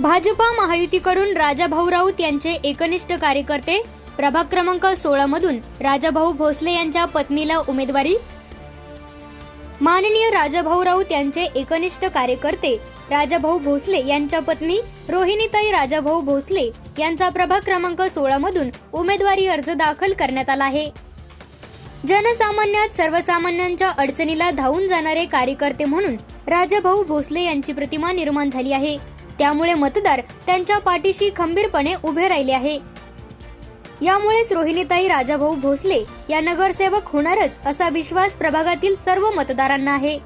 भाजपा महायुतीकडून राजाभाऊ राऊत यांचे एकनिष्ठ कार्यकर्ते प्रभाग क्रमांक सोळा मधून राजाभाऊ भोसले यांच्या पत्नीला उमेदवारी. माननीय राजाभाऊ राऊत यांचे एकनिष्ठ कार्यकर्ते राजाभाऊ भोसले यांच्या पत्नी रोहिणीताई राजाभाऊ भोसले यांचा प्रभाग क्रमांक सोळा मधून उमेदवारी अर्ज दाखल करण्यात आला आहे. जनसामान्यात सर्वसामान्यांच्या अडचणीला धावून जाणारे कार्यकर्ते म्हणून राजाभाऊ भोसले यांची प्रतिमा निर्माण झाली आहे. त्यामुळे मतदार त्यांच्या पाठीशी खंबीरपणे उभे राहिले आहे. यामुळेच रोहिणीताई राजाभाऊ भोसले या नगरसेवक होणारच असा विश्वास प्रभागातील सर्व मतदारांना आहे.